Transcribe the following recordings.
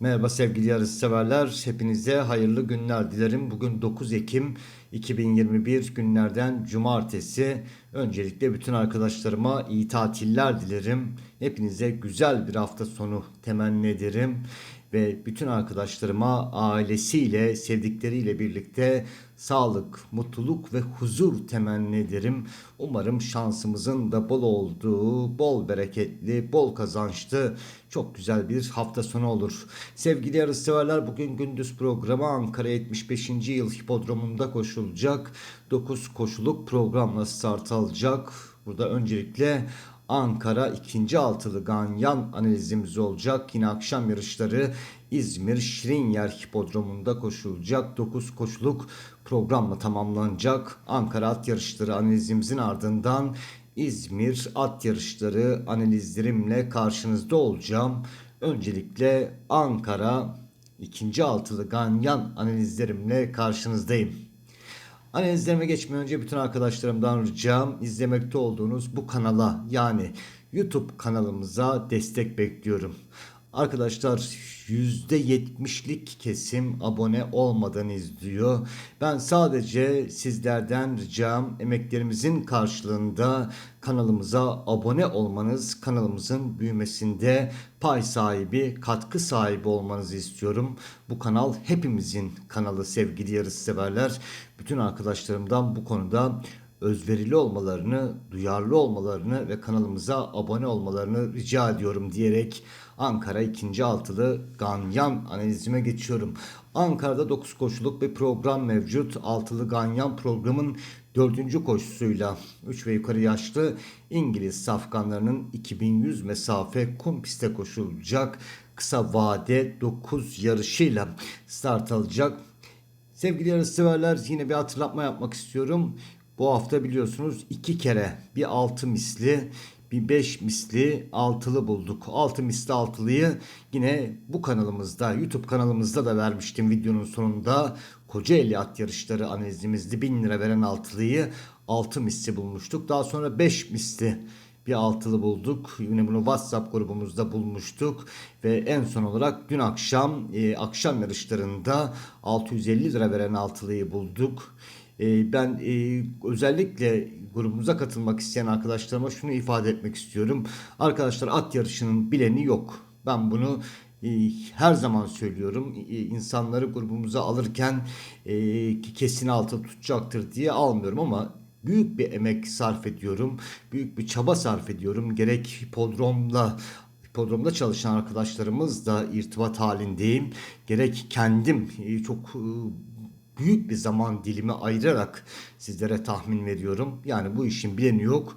Merhaba sevgili yarışseverler. Hepinize hayırlı günler dilerim. Bugün 9 Ekim 2021 günlerden cumartesi. Öncelikle bütün arkadaşlarıma iyi tatiller dilerim. Hepinize güzel bir hafta sonu temenni ederim. Ve bütün arkadaşlarıma ailesiyle, sevdikleriyle birlikte sağlık, mutluluk ve huzur temenni ederim. Umarım şansımızın da bol olduğu, bol bereketli, bol kazançlı, çok güzel bir hafta sonu olur. Sevgili yarışseverler bugün gündüz programı Ankara 75. yıl hipodromunda koşulacak. 9 koşuluk programla start alacak. Burada öncelikle Ankara ikinci altılı ganyan analizimiz olacak. Yine akşam yarışları İzmir Şirinyer Hipodromu'nda koşulacak. 9 koşuluk programla tamamlanacak. Ankara at yarışları analizimizin ardından İzmir at yarışları analizlerimle karşınızda olacağım. Öncelikle Ankara ikinci altılı ganyan analizlerimle karşınızdayım. Analizlerime geçmeden önce bütün arkadaşlarımdan ricam izlemekte olduğunuz bu kanala yani YouTube kanalımıza destek bekliyorum. Arkadaşlar %70'lik kesim abone olmadan izliyor. Ben sadece sizlerden ricam emeklerimizin karşılığında kanalımıza abone olmanız, kanalımızın büyümesinde pay sahibi, katkı sahibi olmanızı istiyorum. Bu kanal hepimizin kanalı sevgili yarışseverler. Bütün arkadaşlarımdan bu konuda özverili olmalarını, duyarlı olmalarını ve kanalımıza abone olmalarını rica ediyorum diyerek Ankara 2. altılı Ganyan analizime geçiyorum. Ankara'da 9 koşuluk bir program mevcut. Altılı Ganyan programın 4. koşusuyla 3 ve yukarı yaşlı İngiliz safkanlarının 2100 mesafe kum piste koşulacak. Kısa vade 9 yarışıyla start alacak. Sevgili yarışseverler yine bir hatırlatma yapmak istiyorum. Bu hafta biliyorsunuz iki kere bir altı misli bir beş misli altılı bulduk. Altı misli altılıyı yine bu kanalımızda YouTube kanalımızda da vermiştim videonun sonunda. Kocaeli at yarışları analizimizde 1000 lira veren altılıyı 6 misli bulmuştuk. Daha sonra 5 misli bir altılı bulduk. Yine bunu WhatsApp grubumuzda bulmuştuk. Ve en son olarak dün akşam e, akşam yarışlarında 650 lira veren altılıyı bulduk. E, ben e, özellikle grubumuza katılmak isteyen arkadaşlarıma şunu ifade etmek istiyorum. Arkadaşlar at yarışının bileni yok. Ben bunu e, her zaman söylüyorum. E, insanları grubumuza alırken kesin altı tutacaktır diye almıyorum ama büyük bir emek sarf ediyorum. Büyük bir çaba sarf ediyorum. Gerek hipodromla hipodromda çalışan arkadaşlarımızla irtibat halindeyim. Gerek kendim çok büyük bir zaman dilimi ayırarak sizlere tahmin veriyorum. Yani bu işin bileni yok.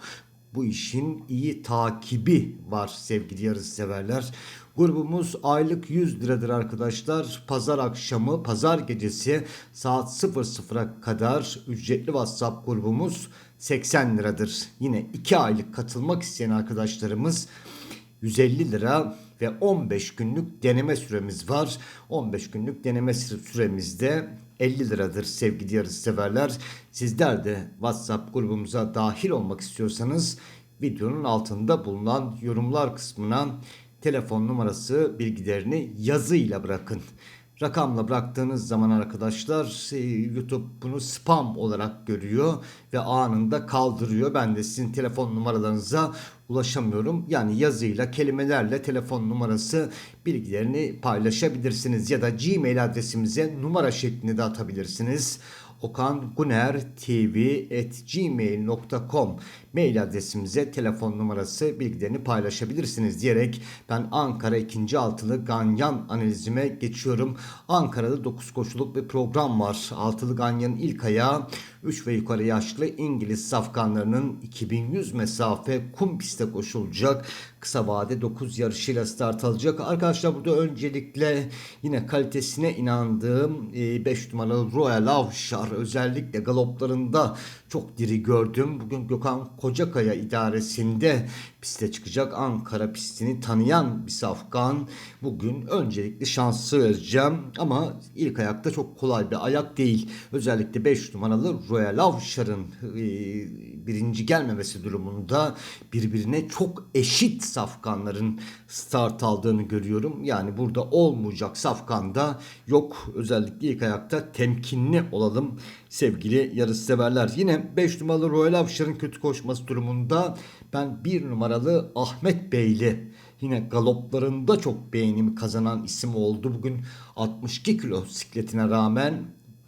Bu işin iyi takibi var sevgili yarış severler. Grubumuz aylık 100 liradır arkadaşlar. Pazar akşamı, pazar gecesi saat 00'a kadar ücretli WhatsApp grubumuz 80 liradır. Yine 2 aylık katılmak isteyen arkadaşlarımız 150 lira ve 15 günlük deneme süremiz var. 15 günlük deneme süremizde 50 liradır sevgili yarışseverler. Sizler de WhatsApp grubumuza dahil olmak istiyorsanız videonun altında bulunan yorumlar kısmına telefon numarası bilgilerini yazıyla bırakın. Rakamla bıraktığınız zaman arkadaşlar YouTube bunu spam olarak görüyor ve anında kaldırıyor. Ben de sizin telefon numaralarınıza ulaşamıyorum. Yani yazıyla, kelimelerle telefon numarası bilgilerini paylaşabilirsiniz ya da Gmail adresimize numara şeklinde de atabilirsiniz okanguner.tv@gmail.com mail adresimize telefon numarası bilgilerini paylaşabilirsiniz diyerek ben Ankara 2. altılı ganyan analizime geçiyorum. Ankara'da 9 koşuluk bir program var. Altılı ganyanın ilk ayağı 3 ve yukarı yaşlı İngiliz safkanlarının 2100 mesafe kum pistte koşulacak. Kısa vade 9 yarışıyla start alacak. Arkadaşlar burada öncelikle yine kalitesine inandığım 5 numaralı Royal Avşar özellikle galoplarında çok diri gördüm. Bugün Gökhan Kocakaya idaresinde piste çıkacak. Ankara pistini tanıyan bir safkan. Bugün öncelikli şansı vereceğim ama ilk ayakta çok kolay bir ayak değil. Özellikle 5 numaralı Royal Avşar'ın e, birinci gelmemesi durumunda birbirine çok eşit safkanların start aldığını görüyorum. Yani burada olmayacak safkanda yok. Özellikle ilk ayakta temkinli olalım sevgili yarışseverler. Yine 5 numaralı Royal Avşar'ın kötü koşması durumunda ben 1 numaralı Ahmet Beyli yine galoplarında çok beğenimi kazanan isim oldu. Bugün 62 kilo sikletine rağmen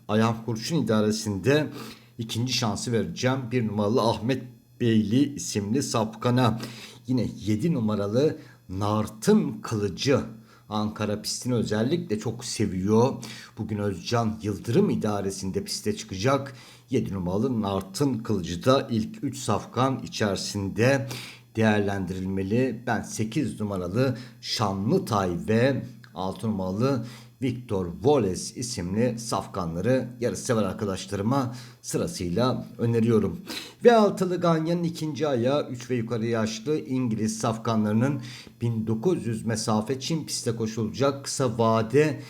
ayağım kurşun idaresinde ikinci şansı vereceğim. Bir numaralı Ahmet Beyli isimli sapkana. Yine 7 numaralı Nartın Kılıcı. Ankara pistini özellikle çok seviyor. Bugün Özcan Yıldırım idaresinde piste çıkacak. 7 numaralı Nartın Kılıcı da ilk 3 safkan içerisinde değerlendirilmeli. Ben 8 numaralı Şanlıtay ve 6 numaralı Victor Wallace isimli safkanları yarışsever arkadaşlarıma sırasıyla öneriyorum. Ve altılı Ganyan'ın ikinci ayağı 3 ve yukarı yaşlı İngiliz safkanlarının 1900 mesafe Çin pistte koşulacak kısa vade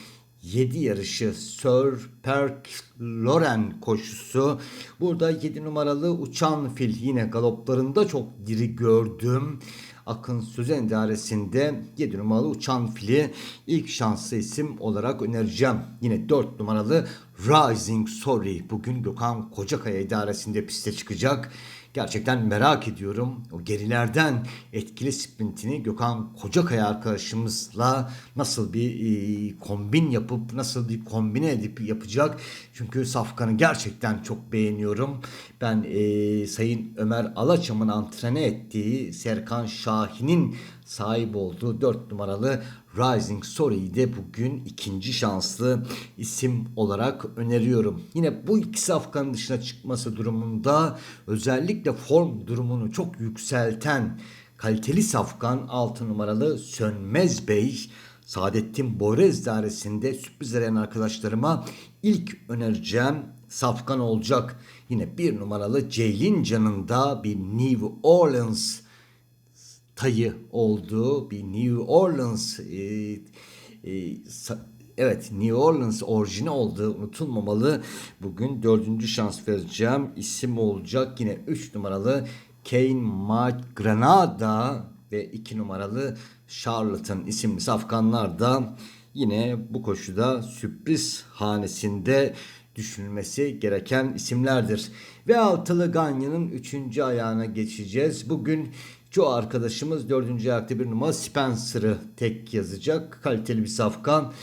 7 yarışı Sir Perk Loren koşusu. Burada 7 numaralı uçan fil yine galoplarında çok diri gördüm. Akın Sözen idaresinde 7 numaralı uçan fili ilk şanslı isim olarak önereceğim. Yine 4 numaralı Rising Sorry bugün Gökhan Kocakaya idaresinde piste çıkacak. Gerçekten merak ediyorum. O gerilerden etkili sprintini Gökhan Kocakaya arkadaşımızla nasıl bir e, kombin yapıp nasıl bir kombine edip yapacak. Çünkü Safkan'ı gerçekten çok beğeniyorum. Ben e, Sayın Ömer Alaçam'ın antrene ettiği Serkan Şahin'in sahip olduğu 4 numaralı Rising Story'yi de bugün ikinci şanslı isim olarak öneriyorum. Yine bu iki safkanın dışına çıkması durumunda özellikle form durumunu çok yükselten kaliteli safkan 6 numaralı Sönmez Bey Saadettin Boyrez dairesinde sürpriz eden arkadaşlarıma ilk önereceğim safkan olacak. Yine bir numaralı Ceylin Can'ında bir New Orleans tayı olduğu bir New Orleans e, e, evet New Orleans orijini olduğu unutulmamalı. Bugün dördüncü şans vereceğim. İsim olacak yine 3 numaralı Kane Mike Granada ve 2 numaralı Charlatan isimli safkanlar da yine bu koşuda sürpriz hanesinde düşünülmesi gereken isimlerdir. Ve altılı Ganya'nın üçüncü ayağına geçeceğiz. Bugün Joe arkadaşımız dördüncü ayakta bir numara Spencer'ı tek yazacak. Kaliteli bir safkan.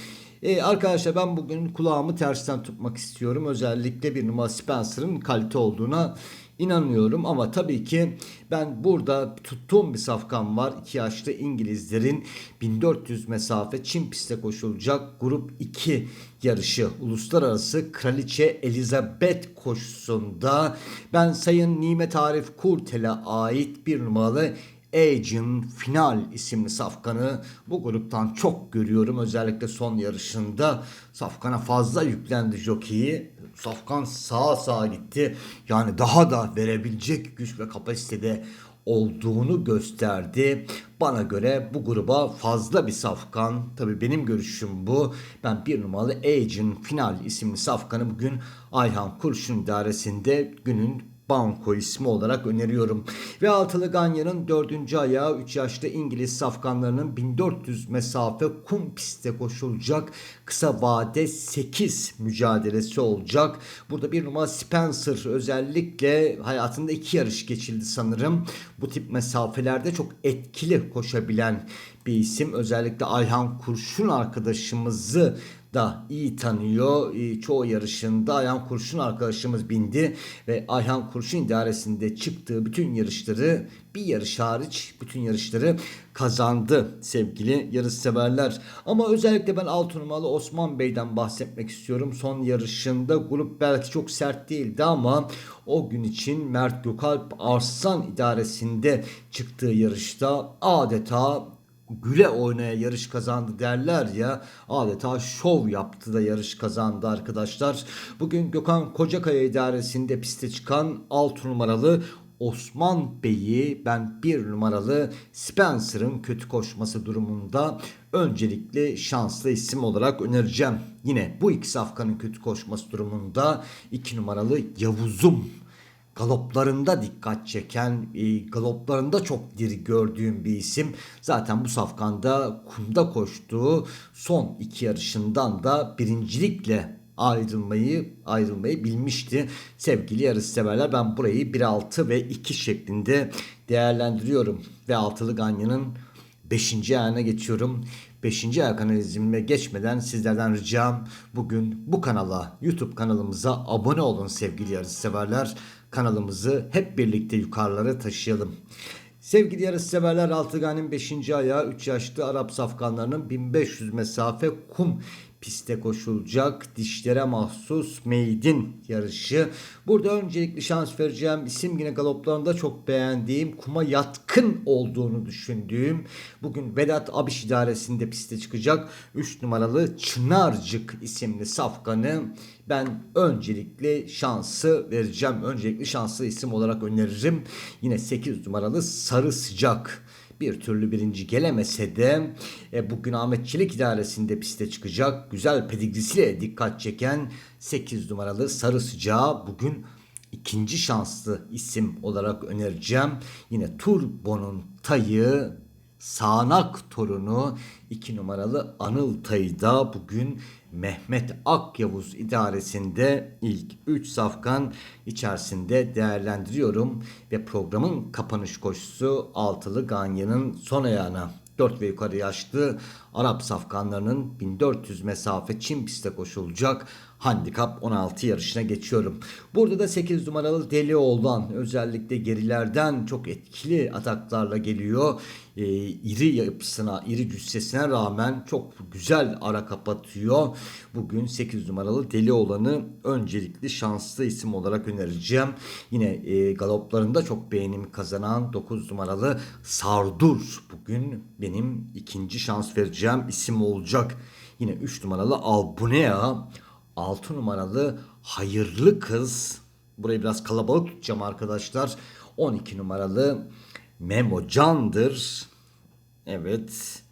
Ee, arkadaşlar ben bugün kulağımı tersten tutmak istiyorum. Özellikle bir numara Spencer'ın kalite olduğuna inanıyorum ama tabii ki ben burada tuttuğum bir safkan var. İki yaşlı İngilizlerin 1400 mesafe Çin pistte koşulacak grup 2 yarışı uluslararası Kraliçe Elizabeth koşusunda ben Sayın Nimet Arif Kurtel'e ait bir numaralı Agent Final isimli safkanı bu gruptan çok görüyorum. Özellikle son yarışında safkana fazla yüklendi jokeyi. Safkan sağa sağa gitti. Yani daha da verebilecek güç ve kapasitede olduğunu gösterdi. Bana göre bu gruba fazla bir safkan. Tabi benim görüşüm bu. Ben bir numaralı Agent Final isimli safkanı bugün Ayhan Kurşun idaresinde günün Banko ismi olarak öneriyorum. Ve altılı Ganya'nın dördüncü ayağı 3 yaşlı İngiliz safkanlarının 1400 mesafe kum pistte koşulacak kısa vade 8 mücadelesi olacak. Burada bir numara Spencer özellikle hayatında iki yarış geçildi sanırım. Bu tip mesafelerde çok etkili koşabilen bir isim. Özellikle Ayhan Kurşun arkadaşımızı da iyi tanıyor. Çoğu yarışında Ayhan Kurşun arkadaşımız bindi ve Ayhan Kurşun idaresinde çıktığı bütün yarışları bir yarış hariç bütün yarışları kazandı sevgili yarış severler. Ama özellikle ben 6 numaralı Osman Bey'den bahsetmek istiyorum. Son yarışında grup belki çok sert değildi ama o gün için Mert Gökalp Arslan idaresinde çıktığı yarışta adeta güle oynaya yarış kazandı derler ya adeta şov yaptı da yarış kazandı arkadaşlar. Bugün Gökhan Kocakaya idaresinde piste çıkan 6 numaralı Osman Bey'i ben bir numaralı Spencer'ın kötü koşması durumunda öncelikli şanslı isim olarak önereceğim. Yine bu iki safkanın kötü koşması durumunda iki numaralı Yavuz'um galoplarında dikkat çeken, e, galoplarında çok diri gördüğüm bir isim. Zaten bu safkanda kumda koştuğu son iki yarışından da birincilikle ayrılmayı ayrılmayı bilmişti. Sevgili yarışseverler ben burayı 1-6 ve 2 şeklinde değerlendiriyorum. Ve altılı Ganyan'ın 5. ayağına geçiyorum. 5. ayak analizime geçmeden sizlerden ricam bugün bu kanala YouTube kanalımıza abone olun sevgili yarışseverler. Kanalımızı hep birlikte yukarılara taşıyalım. Sevgili yarışseverler Altıgan'ın 5. ayağı 3 yaşlı Arap safkanlarının 1500 mesafe kum piste koşulacak dişlere mahsus meydin yarışı. Burada öncelikli şans vereceğim isim yine galoplarında çok beğendiğim kuma yatkın olduğunu düşündüğüm bugün Vedat Abiş idaresinde piste çıkacak 3 numaralı Çınarcık isimli safkanı ben öncelikli şansı vereceğim. Öncelikli şanslı isim olarak öneririm. Yine 8 numaralı Sarı Sıcak bir türlü birinci gelemese de e, bugün Ahmet Çelik idaresinde piste çıkacak. Güzel pedigrisiyle dikkat çeken 8 numaralı Sarı Sıcağı bugün ikinci şanslı isim olarak önereceğim. Yine Turbo'nun tayı sağanak torunu 2 numaralı Anıl Tayı bugün Mehmet Akyavuz idaresinde ilk 3 safkan içerisinde değerlendiriyorum ve programın kapanış koşusu altılı Ganyan'ın son ayağına. 4 ve yukarı yaşlı Arap safkanlarının 1400 mesafe Çin pistte koşulacak handikap 16 yarışına geçiyorum. Burada da 8 numaralı Deli olan özellikle gerilerden çok etkili ataklarla geliyor. Ee, iri yapısına, iri cüssesine rağmen çok güzel ara kapatıyor. Bugün 8 numaralı Deli olanı öncelikli şanslı isim olarak önereceğim. Yine e, galoplarında çok beğenim kazanan 9 numaralı Sardur bugün benim ikinci şans vereceğim isim olacak. Yine 3 numaralı Albunea 6 numaralı hayırlı kız. Burayı biraz kalabalık tutacağım arkadaşlar. 12 numaralı Memo Can'dır. Evet.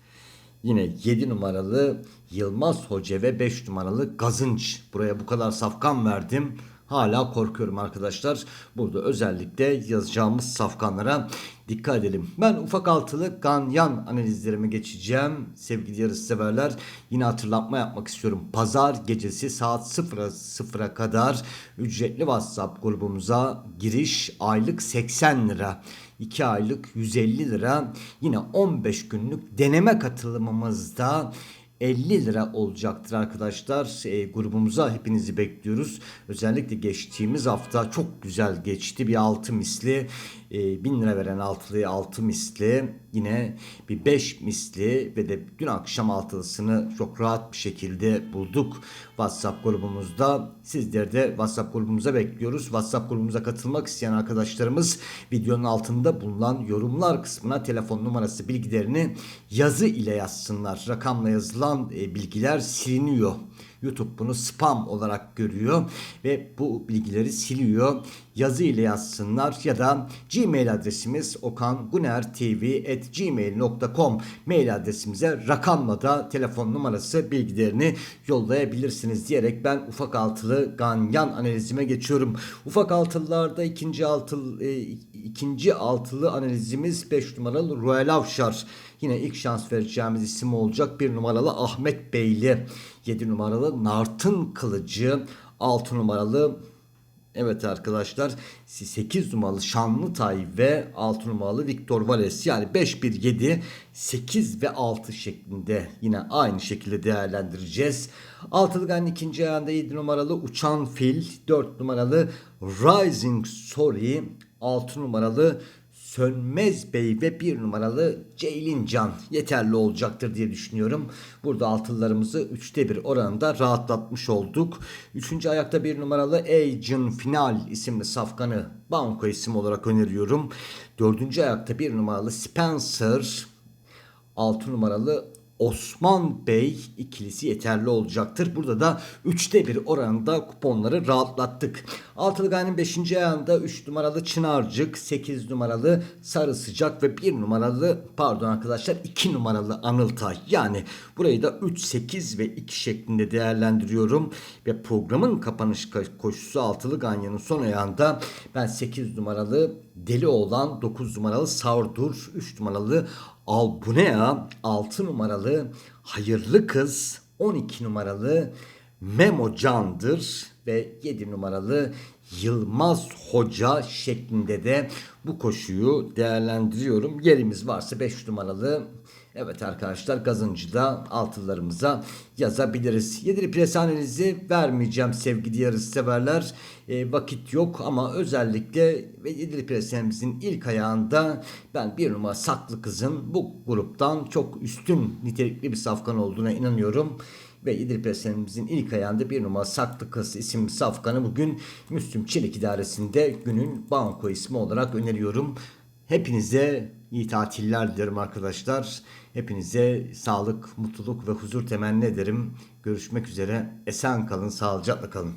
Yine 7 numaralı Yılmaz Hoca ve 5 numaralı Gazınç. Buraya bu kadar safkan verdim. Hala korkuyorum arkadaşlar. Burada özellikle yazacağımız safkanlara dikkat edelim. Ben ufak altılı ganyan analizlerime geçeceğim. Sevgili yarış severler yine hatırlatma yapmak istiyorum. Pazar gecesi saat 0'a 0'a kadar ücretli WhatsApp grubumuza giriş aylık 80 lira. 2 aylık 150 lira. Yine 15 günlük deneme katılımımızda 50 lira olacaktır arkadaşlar. E, grubumuza hepinizi bekliyoruz. Özellikle geçtiğimiz hafta çok güzel geçti. Bir altı misli e, 1000 lira veren altılıyı altı misli yine bir 5 misli ve de dün akşam altılısını çok rahat bir şekilde bulduk WhatsApp grubumuzda. Sizleri de WhatsApp grubumuza bekliyoruz. WhatsApp grubumuza katılmak isteyen arkadaşlarımız videonun altında bulunan yorumlar kısmına telefon numarası bilgilerini yazı ile yazsınlar. Rakamla yazılan e, bilgiler siliniyor. YouTube bunu spam olarak görüyor ve bu bilgileri siliyor. Yazı ile yazsınlar ya da Gmail adresimiz okangunertv@gmail.com mail adresimize rakamla da telefon numarası bilgilerini yollayabilirsiniz diyerek ben ufak altılı ganyan analizime geçiyorum. Ufak altılılarda ikinci altılı e, ikinci altılı analizimiz 5 numaralı Royal Avşar. Yine ilk şans vereceğimiz isim olacak. Bir numaralı Ahmet Beyli. 7 numaralı Nartın Kılıcı. 6 numaralı Evet arkadaşlar 8 numaralı Şanlıtay ve 6 numaralı Victor Vales yani 5 1 7 8 ve 6 şeklinde yine aynı şekilde değerlendireceğiz. Altılıgan ikinci ayağında 7 numaralı Uçan Fil, 4 numaralı Rising Story, 6 numaralı Sönmez Bey ve bir numaralı Ceylin Can yeterli olacaktır diye düşünüyorum. Burada altıllarımızı 3'te 1 oranında rahatlatmış olduk. Üçüncü ayakta bir numaralı Agent Final isimli safkanı banko isim olarak öneriyorum. Dördüncü ayakta bir numaralı Spencer, 6 numaralı Osman Bey ikilisi yeterli olacaktır. Burada da 3'te 1 oranında kuponları rahatlattık. Altılı Gaye'nin 5. ayağında 3 numaralı Çınarcık, 8 numaralı Sarı Sıcak ve 1 numaralı pardon arkadaşlar 2 numaralı Anıltay. Yani burayı da 3, 8 ve 2 şeklinde değerlendiriyorum. Ve programın kapanış koşusu Altılı Ganyan'ın son ayağında ben 8 numaralı Deli olan 9 numaralı Savdur, 3 numaralı Albunea, 6 numaralı Hayırlı Kız, 12 numaralı Memo Candır ve 7 numaralı Yılmaz Hoca şeklinde de bu koşuyu değerlendiriyorum. Yerimiz varsa 5 numaralı Evet arkadaşlar gazıncıda altılarımıza yazabiliriz. Yedili presanenizi vermeyeceğim sevgili yarış severler. E, vakit yok ama özellikle ve yedili presenemizin ilk ayağında ben bir numara saklı kızın bu gruptan çok üstün nitelikli bir safkan olduğuna inanıyorum. Ve yedili presenemizin ilk ayağında bir numara saklı kız isimli safkanı bugün Müslüm Çelik idaresinde günün banko ismi olarak öneriyorum. Hepinize iyi tatiller dilerim arkadaşlar. Hepinize sağlık, mutluluk ve huzur temenni ederim. Görüşmek üzere. Esen kalın, sağlıcakla kalın.